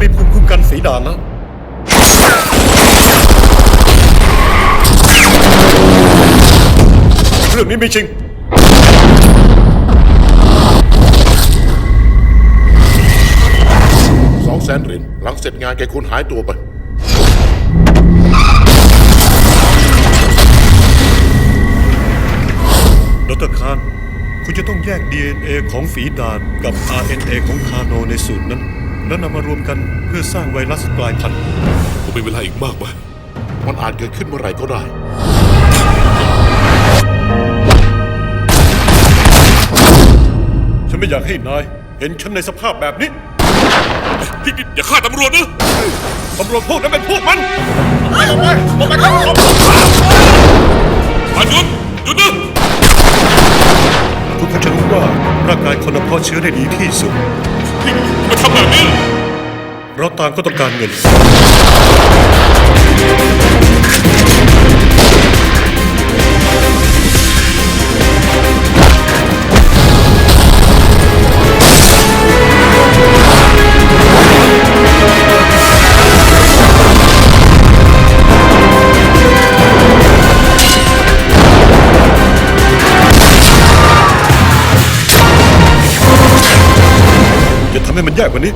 มีภูมิคุ้มกันสีดานแล้ว เรื่องนี้ไม่จริง สองแสนเหรียญหลังเสร็จงานแกคุณหายตัวไปดรคาน คุณจะต้องแยก DNA ของฝีดาดกับ RNA ของคาโนในสูตรนั้น แล้วนำมารวมกันเพื่อสร้างไวรัสกลายพันธุ์ผมมีเวลาอีกมากไหมมันอาจเกิดขึ้นเมื่อไหร่ก็ได้ ฉันไม่อยากให้นายเห็นฉันในสภาพแบบนี้พี่พี่อย่าฆ่าตำรวจนะตำรวจพวกนั้นเป็นพวกมันมาหยุดหยุดนะทุกคนจะรู้ว่าร่างกายคนเพาะเชื้อได้ดีที่สุดพี่มาทำแบบนี้เราต่างก็ต้องการเงิน ทำให้มันแย่กว่านี้